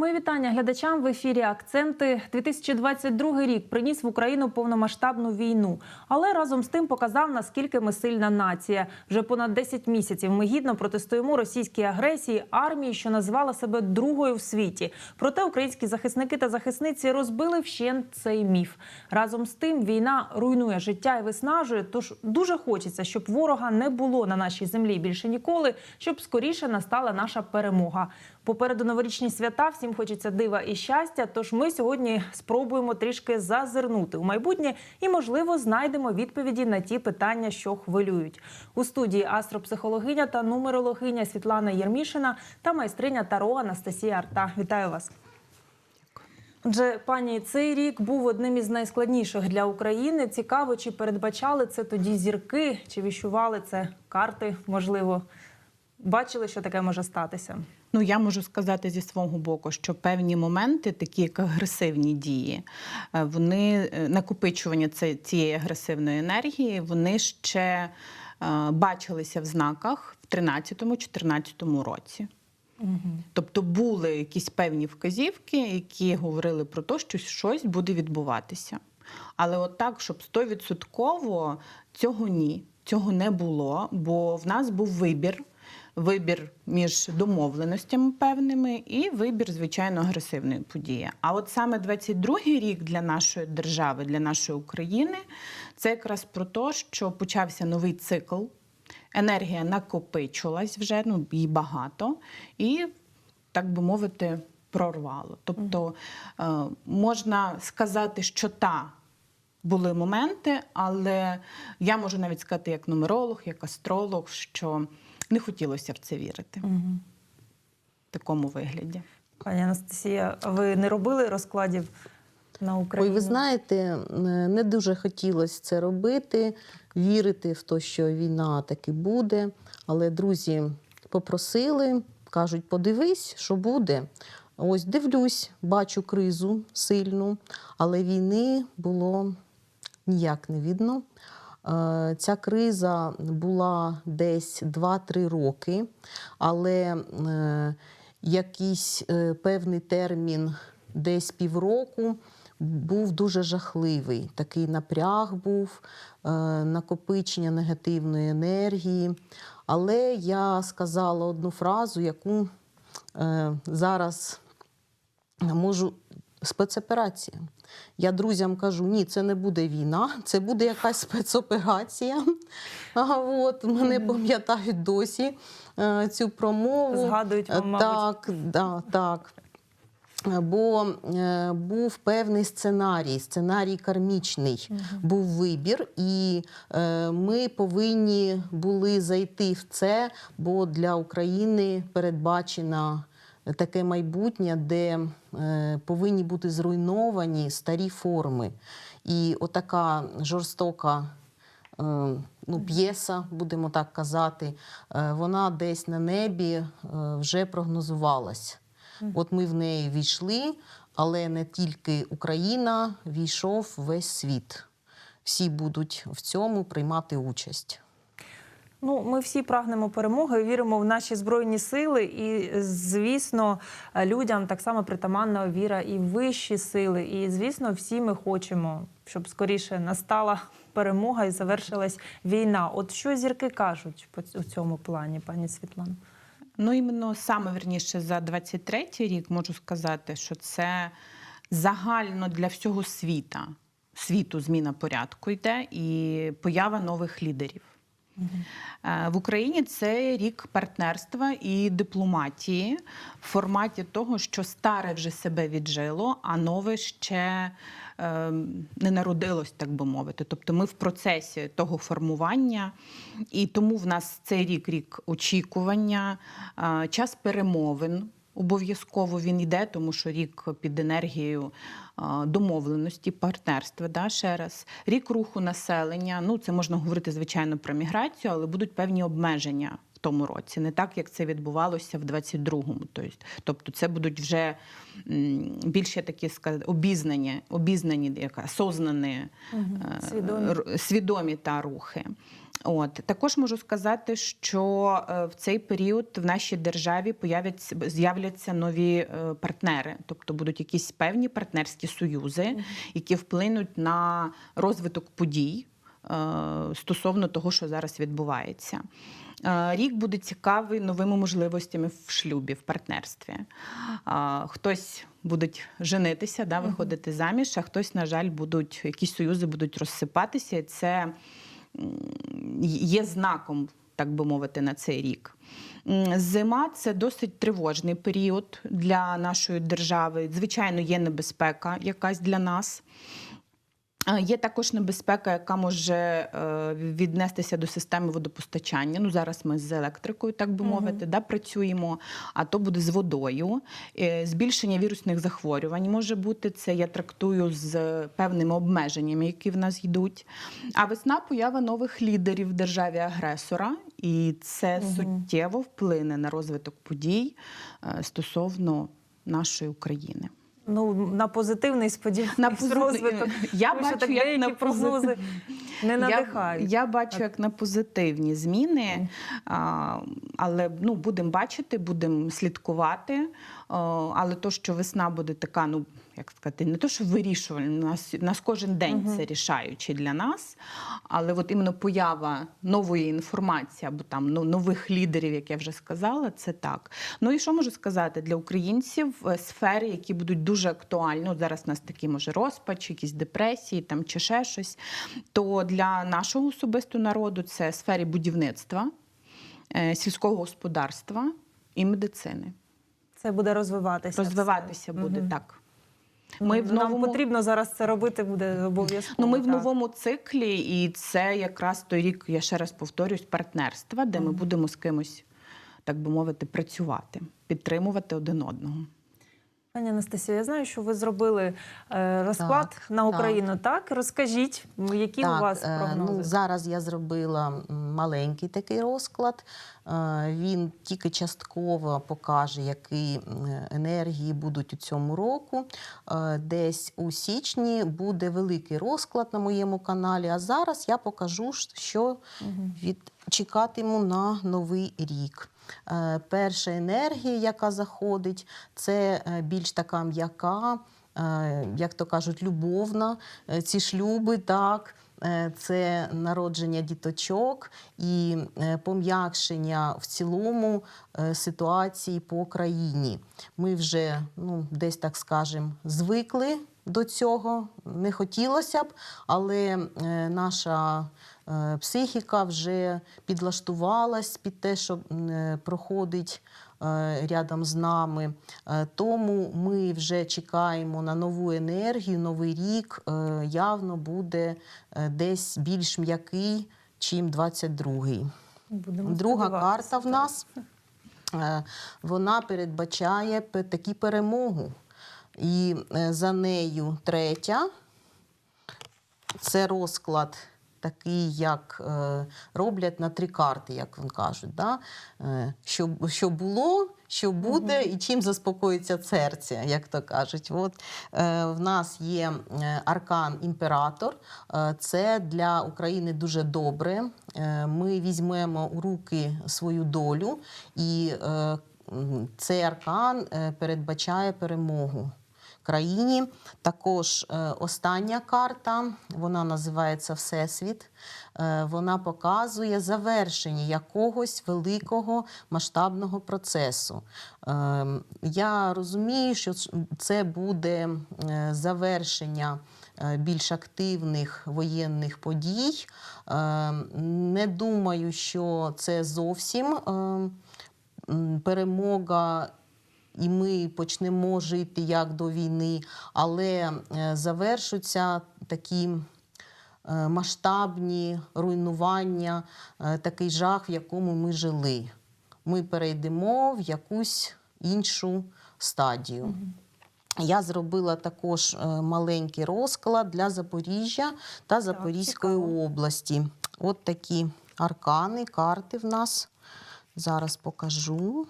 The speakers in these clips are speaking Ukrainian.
Мої вітання глядачам в ефірі Акценти 2022 рік приніс в Україну повномасштабну війну, але разом з тим показав наскільки ми сильна нація. Вже понад 10 місяців ми гідно протистоїмо російській агресії армії, що назвала себе другою в світі. Проте українські захисники та захисниці розбили вщент цей міф. Разом з тим війна руйнує життя і виснажує. Тож дуже хочеться, щоб ворога не було на нашій землі більше ніколи, щоб скоріше настала наша перемога. Попереду новорічні свята всім хочеться дива і щастя. Тож ми сьогодні спробуємо трішки зазирнути у майбутнє і, можливо, знайдемо відповіді на ті питання, що хвилюють. У студії астропсихологиня та нумерологиня Світлана Єрмішина та майстриня Таро Анастасія Арта. Вітаю вас. Отже, пані, цей рік був одним із найскладніших для України. Цікаво, чи передбачали це тоді зірки, чи віщували це карти, можливо, бачили, що таке може статися. Ну, я можу сказати зі свого боку, що певні моменти, такі як агресивні дії, е, вони е, накопичування ці- цієї агресивної енергії, вони ще е, бачилися в знаках в 13-14 році. Тобто були якісь певні вказівки, які говорили про те, що щось буде відбуватися. Але от так, щоб стовідсотково цього ні, цього не було, бо в нас був вибір. Вибір між домовленостями певними і вибір, звичайно, агресивної події. А от саме 22-й рік для нашої держави, для нашої України, це якраз про те, що почався новий цикл енергія накопичилась вже, ну її багато, і, так би мовити, прорвало. Тобто е, можна сказати, що та. Були моменти, але я можу навіть сказати, як нумеролог, як астролог, що не хотілося в це вірити в такому вигляді. Пані Анастасія, а ви не робили розкладів на Ой, Україну? ви знаєте, не дуже хотілося це робити, вірити в те, що війна таки буде. Але друзі попросили, кажуть, подивись, що буде. Ось дивлюсь, бачу кризу сильну, але війни було ніяк не видно. Е, Ця криза була десь 2-3 роки, але е, якийсь е, певний термін, десь півроку, був дуже жахливий. Такий напряг був, накопичення негативної енергії. Але я сказала одну фразу, яку зараз можу спецоперація. Я друзям кажу, ні, це не буде війна, це буде якась спецоперація. А от мене пам'ятають досі е, цю промову. Згадують вам, мабуть. Так, да, так. Бо е, був певний сценарій, сценарій кармічний, був вибір, і е, ми повинні були зайти в це, бо для України передбачена таке майбутнє, де е, повинні бути зруйновані старі форми. І отака жорстока е, ну, п'єса, будемо так казати, е, вона десь на небі е, вже прогнозувалась. От ми в неї війшли, але не тільки Україна, війшов весь світ. Всі будуть в цьому приймати участь. Ну, ми всі прагнемо перемоги, віримо в наші збройні сили, і звісно, людям так само притаманна віра і вищі сили. І звісно, всі ми хочемо, щоб скоріше настала перемога і завершилась війна. От що зірки кажуть у цьому плані, пані Світлано? Ну, іменно саме верніше за 23-й рік можу сказати, що це загально для всього світа. Світу зміна порядку йде і поява нових лідерів. Е, В Україні це рік партнерства і дипломатії в форматі того, що старе вже себе віджило, а нове ще е, не народилось, так би мовити. Тобто ми в процесі того формування, і тому в нас цей рік рік очікування, е, час перемовин. Обов'язково він йде, тому що рік під енергією домовленості, партнерства. Да, ще раз. Рік руху населення. Ну, це можна говорити, звичайно, про міграцію, але будуть певні обмеження в тому році, не так, як це відбувалося в 22-му. Тобто, це будуть вже більше такі сказати, обізнані, обізнані, яка сознані, е, Свідомі. свідомі та рухи. От також можу сказати, що е, в цей період в нашій державі появляться з'являться нові е, партнери, тобто будуть якісь певні партнерські союзи, які вплинуть на розвиток подій е, стосовно того, що зараз відбувається. Рік буде цікавий новими можливостями в шлюбі, в партнерстві. Хтось будуть женитися, да, виходити заміж, а хтось, на жаль, будуть якісь союзи будуть розсипатися. І це є знаком, так би мовити, на цей рік. Зима це досить тривожний період для нашої держави. Звичайно, є небезпека якась для нас. Е, Є також небезпека, яка може е, віднестися до системи водопостачання. Ну зараз ми з електрикою, так би мовити, да, працюємо, а то буде з водою. Е, Збільшення вірусних захворювань може бути. Це я трактую з певними обмеженнями, які в нас йдуть. А весна поява нових лідерів в державі агресора, і це суттєво вплине на розвиток подій стосовно нашої України. Ну на позитивний сподіваюся, розвиток. Я Тому бачу, так як на прогнози не Я, надихають. я бачу як на позитивні зміни, а, але ну, будемо бачити, будемо слідкувати. А, але то, що весна буде така, ну як сказати, не то, що вирішувальна, нас, нас кожен день Мгм. це рішаючий для нас. Але от іменно поява нової інформації або там ну, нових лідерів, як я вже сказала, це так. Ну і що можу сказати для українців е, сфери, які будуть дуже актуальні. От зараз у нас такі може розпач, якісь депресії там чи ще щось. То для нашого особистого народу це сфері будівництва, е, сільського господарства і медицини. Це буде розвиватися. Розвиватися все. буде угу. так. Ну, Ми в Нам потрібно зараз це робити буде обов'язково. Ну, ми в новому циклі, і це якраз той рік, я ще раз повторюсь, партнерства, де ми будемо з кимось, так би мовити, працювати, підтримувати один одного. Пані Анастасію, я знаю, що ви зробили е, розклад Так, на. Україну. Так, розкажіть, м, які у вас е, прогнози? Ну, зараз я зробила маленький такий розклад. Е, Він тільки частково покаже, які енергії будуть у цьому року. Десь у січні буде великий розклад на моєму каналі. А зараз я покажу, що від чекатиму на новий рік. Е, Перша енергія, яка заходить, це е, більш така м'яка, е, як то кажуть, любовна. Ці шлюби, так. Е, Це народження діточок і е, пом'якшення в цілому е, ситуації по країні. Ми вже, ну, десь так скажемо, звикли до цього. Не хотілося б, але наша психіка вже підлаштувалась під те, що проходить рядом з нами. Е, Тому ми вже чекаємо на нову енергію, новий рік е, явно буде е, десь більш м'який, чим 22-й. Будемо Друга карта в нас е, вона передбачає пе- такі перемогу. І е, за нею третя це розклад такий, як е, роблять на три карти, як вони кажуть. Да? Е, що, що було, що буде, і чим заспокоїться серце, як то кажуть. От, е, в нас є аркан імператор. Е, це для України дуже добре. Е, ми візьмемо у руки свою долю, і е, цей аркан передбачає перемогу країні. Також е, остання карта, вона називається Всесвіт. Е, Вона показує завершення якогось великого масштабного процесу. Е, Я розумію, що це буде завершення більш активних воєнних подій. Не думаю, що це зовсім перемога і ми почнемо жити як до війни, але е, завершуться такі е, масштабні руйнування, е, такий жах, в якому ми жили. Ми перейдемо в якусь іншу стадію. Я зробила також маленький розклад для Запоріжжя та Запорізької області. От такі аркани, карти в нас. Зараз покажу.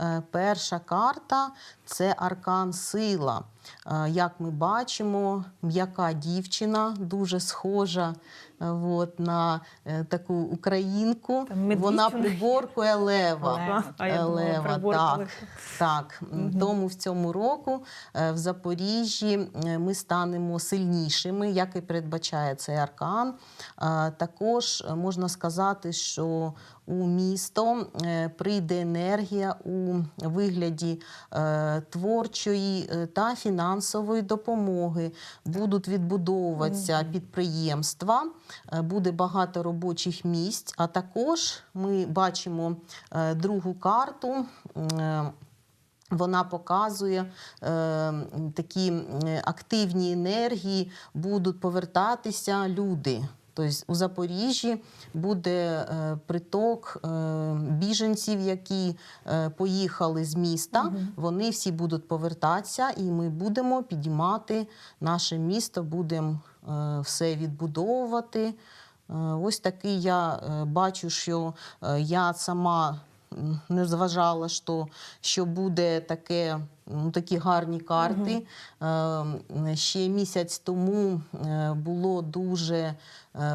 Е, Перша карта це аркан сила. Е, Як ми бачимо, м'яка дівчина дуже схожа е, от, на е, таку українку. Вона приборкує лева. Лева. А я думала, Лева, так. Так, тому в цьому року в Запоріжжі ми станемо сильнішими, як і передбачає цей аркан. Також можна сказати, що у місто прийде енергія у вигляді творчої та фінансової допомоги. Будуть відбудовуватися підприємства, е, буде багато робочих місць. А також ми бачимо е, другу карту. е, вона показує е, такі активні енергії, будуть повертатися люди. Тобто у Запоріжжі буде е, приток е, біженців, які е, поїхали з міста. Вони всі будуть повертатися, і ми будемо підіймати наше місто, будемо все відбудовувати. Ось такий я бачу, що я сама не зважала, що, що буде таке, ну, такі гарні карти. Угу. Ще місяць тому е, було дуже е,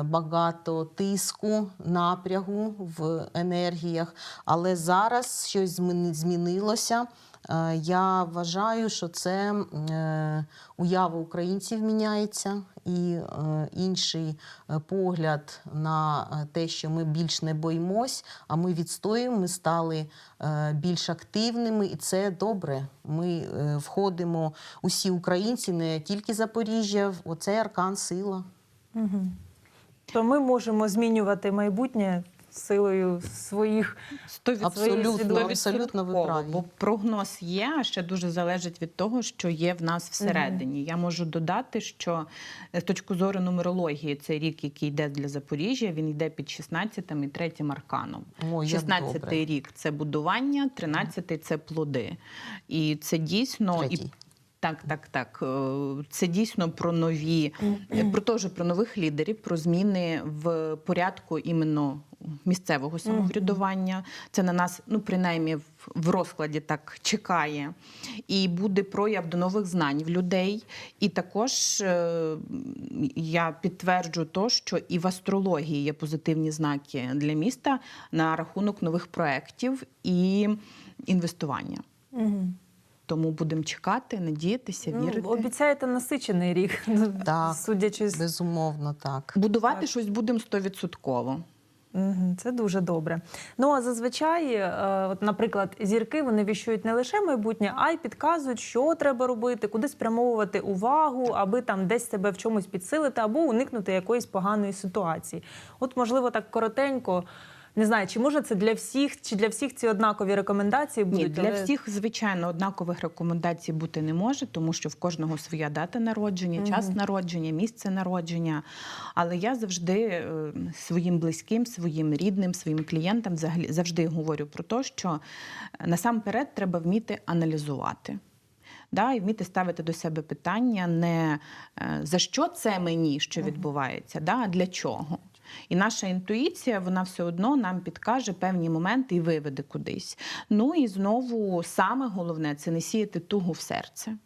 багато тиску, напрягу в енергіях, але зараз щось змінилося. Е, Я вважаю, що це е, уява українців міняється і е, інший погляд на те, що ми більш не боїмось, а ми відстоюємо, ми стали більш активними, і це добре. Ми входимо усі українці, не тільки Запоріжжя, оцей аркан сила. То ми можемо змінювати майбутнє силою своїх Сто- Абсолютно, абсолютно ви праві. Бо прогноз є, а ще дуже залежить від того, що є в нас всередині. Я можу додати, що е, з точки зору нумерології, цей рік, який йде для Запоріжжя, він йде під 16 і 3 арканом. О, як 16 добре. рік це будування, 13 це плоди. І це дійсно і Третій. Так, так, так. Е, Це дійсно про нові, е, про теж про нових лідерів, про зміни в порядку іменно місцевого самоврядування. Це на нас, ну принаймні, в- розкладі так чекає. І буде прояв до нових знань в людей. І також е, я підтверджу то, що і в астрології є позитивні знаки для міста на рахунок нових проєктів і інвестування. Тому будемо чекати, надіятися, вірити. Ну, обіцяєте насичений рік, Так. судячи з Безумовно, так. Будувати щось будемо стовідсотково. Це дуже добре. Ну а зазвичай, е, от, наприклад, зірки вони віщують не лише майбутнє, а й підказують, що треба робити, куди спрямовувати увагу, аби там десь себе в чомусь підсилити або уникнути якоїсь поганої ситуації. От, можливо, так коротенько. Не знаю, чи може це для всіх, чи для всіх ці однакові рекомендації будуть Ні, для але- всіх, звичайно, однакових рекомендацій бути не може, тому що в кожного своя дата народження, час народження, місце народження. Але я завжди е, своїм близьким, своїм рідним, своїм клієнтам завжди говорю про те, що е, насамперед треба вміти аналізувати. Да, і вміти ставити до себе питання не е, за що це мені, що відбувається, да, а для чого. І наша інтуїція, вона все одно нам підкаже певні моменти і виведе кудись. Ну і знову саме головне це не сіяти тугу в серце.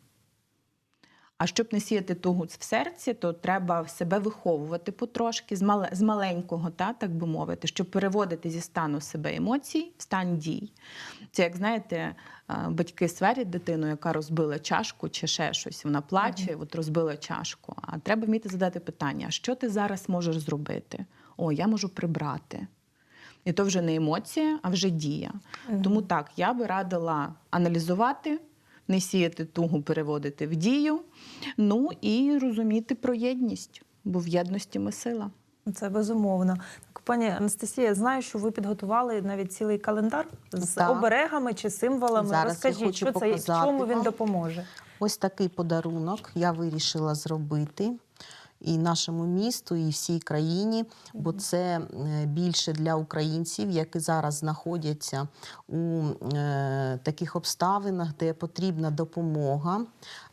А щоб не сіяти тугу в серці, то треба себе виховувати потрошки з, мале, з маленького, та, так би мовити, щоб переводити зі стану себе емоцій в стан дій. Це, як знаєте, батьки сварять дитину, яка розбила чашку чи ще щось. Вона плаче, от розбила чашку. А треба вміти задати питання: що ти зараз можеш зробити? О, я можу прибрати. І то вже не емоція, а вже дія. Тому так, я би радила аналізувати, не сіяти тугу, переводити в дію, ну і розуміти про єдність, бо в єдності ми сила. Це безумовно. Так, пані Анастасія, я знаю, що ви підготували навіть цілий календар з Так. оберегами чи символами. Зараз я Розкажіть, хочу що це і в чому він допоможе? Ось такий подарунок я вирішила зробити і нашому місту, і всій країні, бо це е, більше для українців, які зараз знаходяться у е, таких обставинах, де потрібна допомога.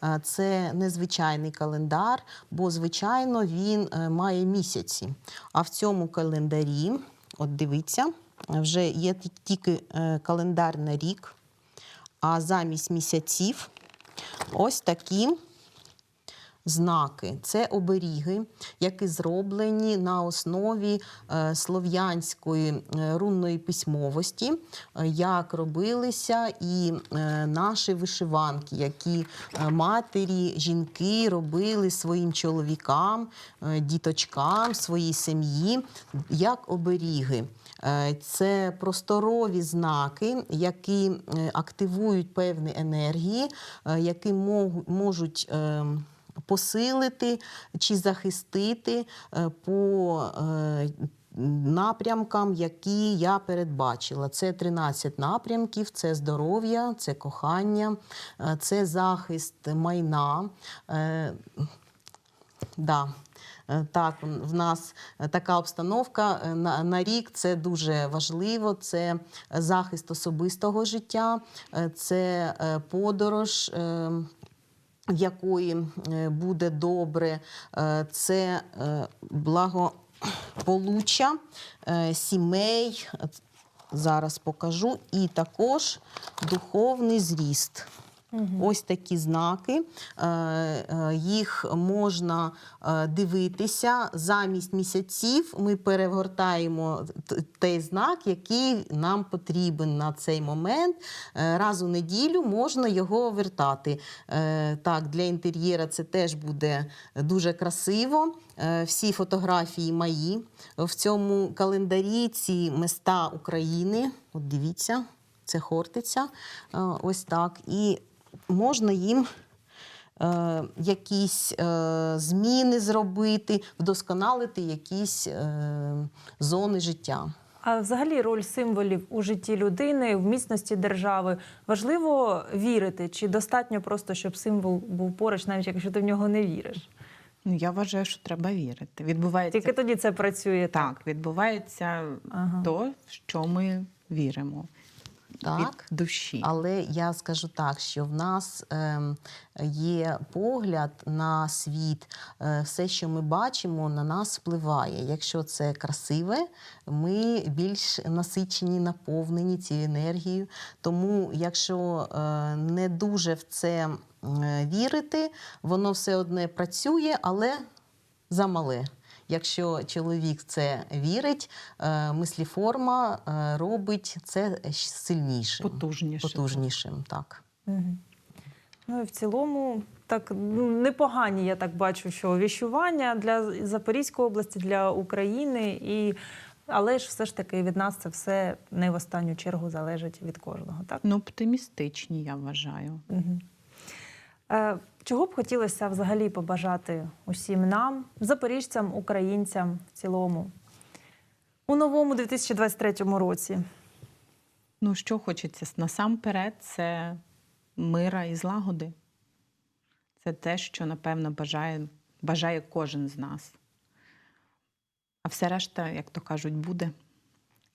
Е, Це незвичайний календар, бо звичайно він має місяці. А в цьому календарі, от дивіться, вже є тільки календар на рік. А замість місяців ось такі знаки. Це оберіги, які зроблені на основі е, слов'янської е, рунної письмовості, е, як робилися і наші вишиванки, які матері, жінки робили своїм чоловікам, діточкам, своїй сім'ї, як оберіги. Це просторові знаки, які активують певні енергії, які можуть е, посилити чи захистити е, по е, напрямкам, які я передбачила. Це 13 напрямків: це здоров'я, це кохання, е, це захист майна. Да. Так, в нас така обстановка на, на рік це дуже важливо. Це захист особистого життя, це подорож. Якої е, буде добре, Е, це е, благополуччя сімей. Зараз покажу, і також духовний зріст. Ось такі знаки. Е, е, Їх можна е, дивитися замість місяців. Ми перегортаємо той знак, який нам потрібен на цей момент. Раз у неділю можна його вертати. Так, для інтер'єра це теж буде дуже красиво. Всі фотографії мої. В цьому календарі ці міста України. От дивіться, це Хортиця. Ось так. І можна їм е, якісь е, зміни зробити, вдосконалити якісь е, зони життя. А взагалі роль символів у житті людини, в міцності держави важливо вірити, чи достатньо просто, щоб символ був поруч, навіть якщо ти в нього не віриш? Ну, я вважаю, що треба вірити. Відбувається Тільки тоді це працює так, відбувається Ага. то, в що ми віримо Так. від душі. Але я скажу так, що в нас ем, є погляд на світ, е, все, що ми бачимо, на нас впливає. Якщо це красиве, ми більш насичені, наповнені цією енергією. Тому, якщо е, не дуже в це вірити, воно все одне працює, але замале. Якщо чоловік це вірить, е, мисліформа е, робить це сильнішим. Потужніше. Потужнішим, так. Мгм. Ну і в цілому так ну, непогані, я так бачу, що віщування для Запорізької області, для України. І... Але ж все ж таки від нас це все не в останню чергу залежить від кожного. Так? Ну, оптимістичні, я вважаю. Е, Чого б хотілося взагалі побажати усім нам, запоріжцям, українцям в цілому, у новому 2023 році? Ну, що хочеться насамперед, це мира і злагоди. Це те, що, напевно, бажає, бажає кожен з нас. А все решта, як то кажуть, буде.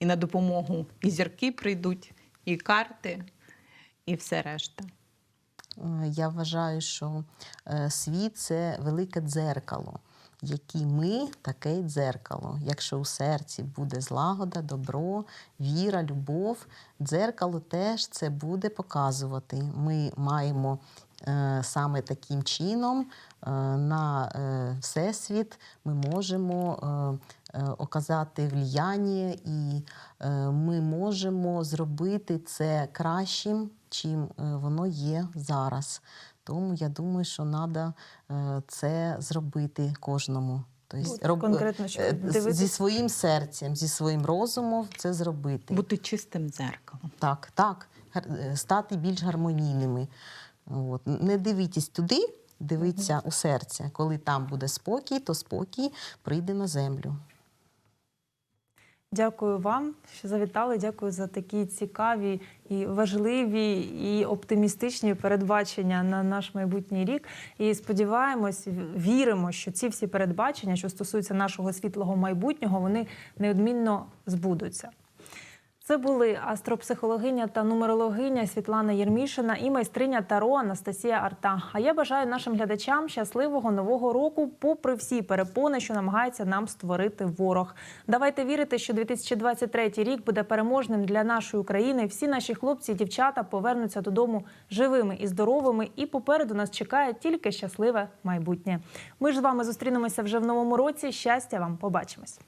І на допомогу і зірки прийдуть, і карти, і все решта. Е, Я вважаю, що е, світ це велике дзеркало. Які ми, таке дзеркало. Якщо у серці буде злагода, добро, віра, любов, дзеркало теж це буде показувати. Ми маємо е, саме таким чином на всесвіт ми можемо оказати влияння і ми можемо зробити це кращим, чим е, воно є зараз. Тому я думаю, що треба це зробити кожному. Тобто, От роб- конкретно, що е, зі своїм серцем, зі своїм розумом це зробити. Бути чистим дзеркалом. Так, так, е, стати більш гармонійними. От. Не дивітесь туди, дивіться у серце. Коли там буде спокій, то спокій прийде на землю. Дякую вам, що завітали. Дякую за такі цікаві і важливі і оптимістичні передбачення на наш майбутній рік. І сподіваємось, віримо, що ці всі передбачення, що стосуються нашого світлого майбутнього, вони неодмінно збудуться. Це були астропсихологиня та нумерологиня Світлана Єрмішина і майстриня Таро Анастасія Арта. А я бажаю нашим глядачам щасливого нового року, попри всі перепони, що намагається нам створити ворог. Давайте вірити, що 2023 рік буде переможним для нашої України. Всі наші хлопці і дівчата повернуться додому живими і здоровими. І попереду нас чекає тільки щасливе майбутнє. Ми ж з вами зустрінемося вже в новому році. Щастя вам, побачимось.